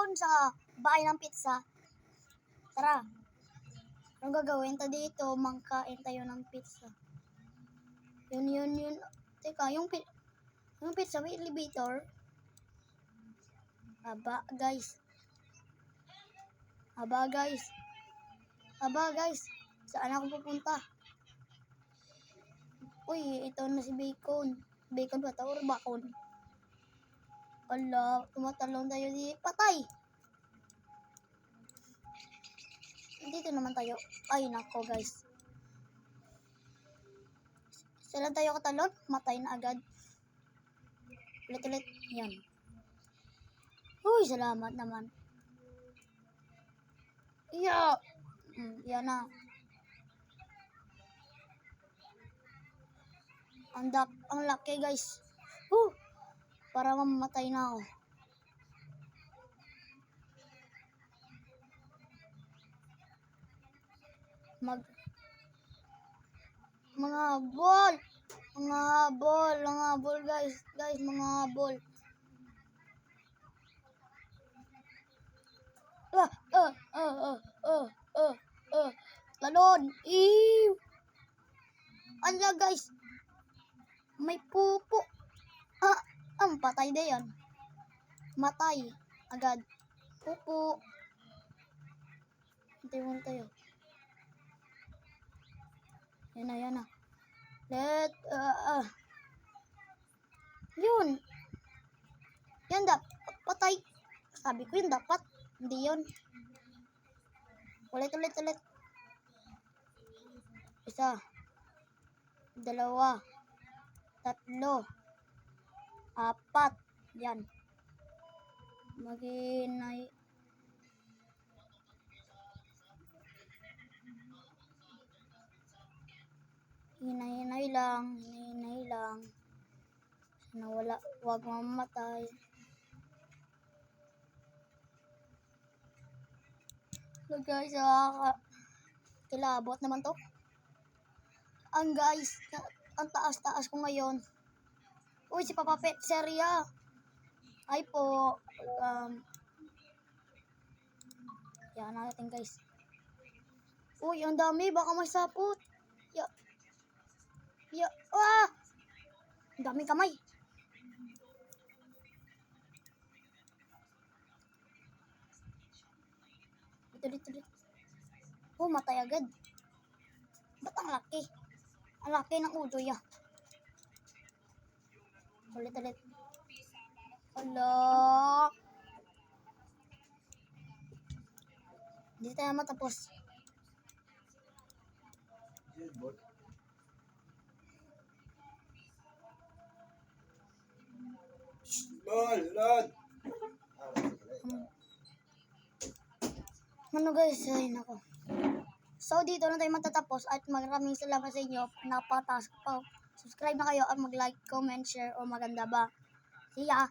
doon sa bahay ng pizza. Tara. Anong gagawin ta dito? Mangkain tayo ng pizza. Yun, yun, yun. Teka, yung, pi- yung pizza may elevator. Aba, guys. Aba, guys. Aba, guys. Saan ako pupunta? Uy, ito na si Bacon. Bacon ba ito or Bacon? Ala, tumatalon tayo di. Patay! Dito naman tayo. Ay, nako guys. Saan tayo katalon? Matay na agad. Ulit ulit. Yan. Uy, salamat naman. Iya! Mm, yan na. Ang, ang laki guys. Para mamamatay na ako. Mag mga ball! Mga ball! Mga ball guys! Guys mga ball! Ah ah ah ah ah ah ah. Talon ew! Ala guys! May ang patay na yan matay agad pupo hintay mo tayo yan na, yan na. Let, uh, uh. Yun. Yan dapat. Patay. Sabi ko yun dapat. Hindi yun. Ulit, ulit, ulit. Isa. Dalawa. Tatlo. Apat. Yan. Maginay. Hinay-hinay lang, hinay-hinay lang. Sana wala, wag mamatay. So guys, ah, kilabot naman to. Ang guys, ang taas-taas ko ngayon. Uy, si Papa Pet, serya. Ay po, um, yan natin guys. Uy, ang dami, baka may sapot. Ya, Ya, ah! Ang daming kamay. Dito, dito, dito. Oh, matay agad. Ba't ang laki? Ang laki ng ulo ya. Ulit, ulit. Hala. Hindi tayo matapos. Lord, Lord. Ano guys, ay nako. So dito na tayo matatapos at maraming salamat sa inyo. Napataas pa. Subscribe na kayo at mag-like, comment, share o maganda ba. See ya!